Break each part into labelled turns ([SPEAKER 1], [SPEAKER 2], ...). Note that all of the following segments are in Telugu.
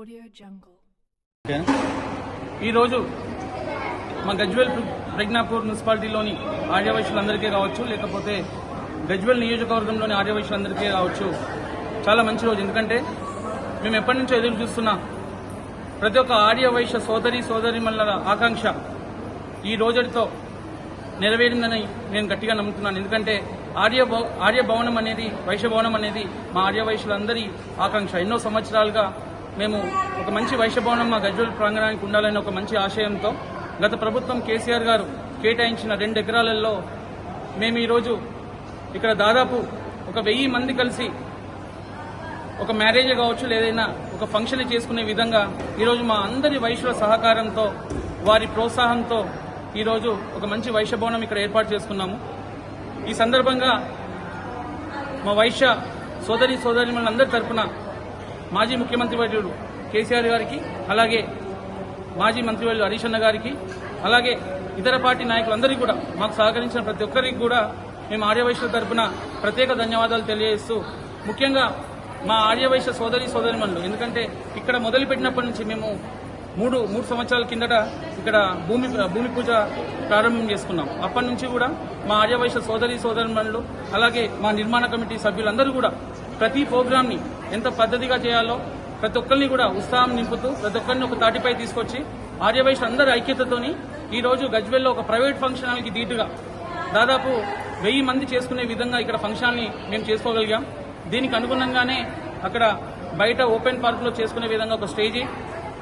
[SPEAKER 1] Audio Jungle.
[SPEAKER 2] ఈరోజు మా గజ్వేల్ ప్రజ్ఞాపూర్ మున్సిపాలిటీలోని ఆర్యవైశ్యులందరికీ కావచ్చు లేకపోతే గజ్వేల్ నియోజకవర్గంలోని ఆర్యవైశ్యులందరికీ కావచ్చు. చాలా మంచి రోజు. ఎందుకంటే మేము ఎప్పటి నుంచో ఎదురు చూస్తున్న ప్రతి ఒక్క ఆర్యవైశ్య సోదరి సోదరి ఆకాంక్ష ఈ రోజుతో నెరవేరిందని నేను గట్టిగా నమ్ముతున్నాను. ఎందుకంటే ఆర్య భవ- ఆర్య భవనం అనేది వైశ్య భవనం అనేది మా ఆర్యవైశ్యులందరి ఆకాంక్ష. ఎన్నో సంవత్సరాలుగా మేము ఒక మంచి వైశ్యభవనం మా గజ్వల్ ప్రాంగణానికి ఉండాలని ఒక మంచి ఆశయంతో గత ప్రభుత్వం కేసీఆర్ గారు కేటాయించిన రెండు ఎకరాలలో మేము ఈరోజు ఇక్కడ దాదాపు ఒక వెయ్యి మంది కలిసి ఒక మ్యారేజ్ కావచ్చు లేదైనా ఒక ఫంక్షన్ చేసుకునే విధంగా ఈరోజు మా అందరి వైశ్యుల సహకారంతో వారి ప్రోత్సాహంతో ఈరోజు ఒక మంచి వైశ్యభవనం ఇక్కడ ఏర్పాటు చేసుకున్నాము. ఈ సందర్భంగా మా వైశ్య సోదరి సోదరి మనందరి తరఫున మాజీ ముఖ్యమంత్రి వర్యుడు కేసీఆర్ గారికి అలాగే మాజీ మంత్రివర్యులు హరీష్ అన్న గారికి అలాగే ఇతర పార్టీ నాయకులందరికీ కూడా మాకు సహకరించిన ప్రతి ఒక్కరికి కూడా మేము ఆర్యవైశ్యుల తరపున ప్రత్యేక ధన్యవాదాలు తెలియజేస్తూ ముఖ్యంగా మా ఆర్యవైశ్య సోదరి సోదరిమణులు. ఎందుకంటే ఇక్కడ మొదలుపెట్టినప్పటి నుంచి మేము మూడు మూడు సంవత్సరాల కిందట ఇక్కడ భూమి భూమి పూజ ప్రారంభం చేసుకున్నాం. అప్పటి నుంచి కూడా మా ఆర్యవైశ్య సోదరి సోదరిమణులు అలాగే మా నిర్మాణ కమిటీ సభ్యులందరూ కూడా ప్రతి ప్రోగ్రామ్ని ఎంత పద్ధతిగా చేయాలో ప్రతి ఒక్కరిని కూడా ఉత్సాహం నింపుతూ ప్రతి ఒక్కరిని ఒక తాటిపై తీసుకొచ్చి ఆర్యవైశ్యులు అందరి ఐక్యతతోని ఈ రోజు గజ్వెల్లో ఒక ప్రైవేట్ ఫంక్షన్ హాల్కి ధీటుగా దాదాపు వెయ్యి మంది చేసుకునే విధంగా ఇక్కడ ఫంక్షన్ని మేము చేసుకోగలిగాం. దీనికి అనుగుణంగానే అక్కడ బయట ఓపెన్ పార్కులో చేసుకునే విధంగా ఒక స్టేజీ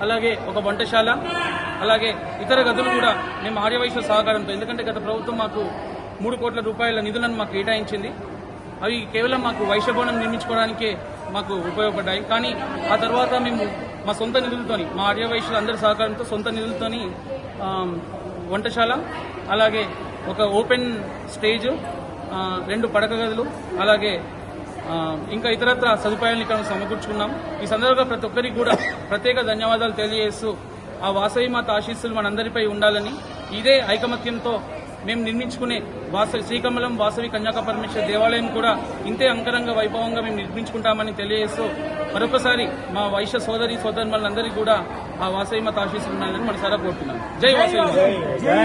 [SPEAKER 2] అలాగే ఒక వంటశాల అలాగే ఇతర గదులు కూడా మేము ఆర్యవైశ్య సహకారంతో ఎందుకంటే గత ప్రభుత్వం మాకు మూడు కోట్ల రూపాయల నిధులను మాకు కేటాయించింది. అవి కేవలం మాకు వైశ్యభవనం నిర్మించుకోవడానికే మాకు ఉపయోగపడ్డాయి. కానీ ఆ తర్వాత మేము మా సొంత నిధులతోని మా ఆర్యవైశ్యుల అందరి సహకారంతో సొంత నిధులతోని వంటశాల అలాగే ఒక ఓపెన్ స్టేజ్ రెండు పడక గదులు అలాగే ఇంకా ఇతరత్ర సదుపాయాలను ఇక్కడ సమకూర్చుకున్నాం. ఈ సందర్భంగా ప్రతి ఒక్కరికి కూడా ప్రత్యేక ధన్యవాదాలు తెలియజేస్తూ ఆ వాసవి మాత ఆశీస్సులు మనందరిపై ఉండాలని ఇదే ఐకమత్యంతో మేము నిర్మించుకునే వాసవి శ్రీకమలం వాసవి కన్యాక పరమేశ్వర దేవాలయం కూడా ఇంతే అంకరంగ వైభవంగా మేము నిర్మించుకుంటామని తెలియజేస్తూ మరొకసారి మా వైశ్య సోదరి సోదరులందరికీ కూడా ఆ వాసవి మాత ఆశీస్సులు ఉన్నాయని మనసారా కోరుతున్నాను. జై వాసవి.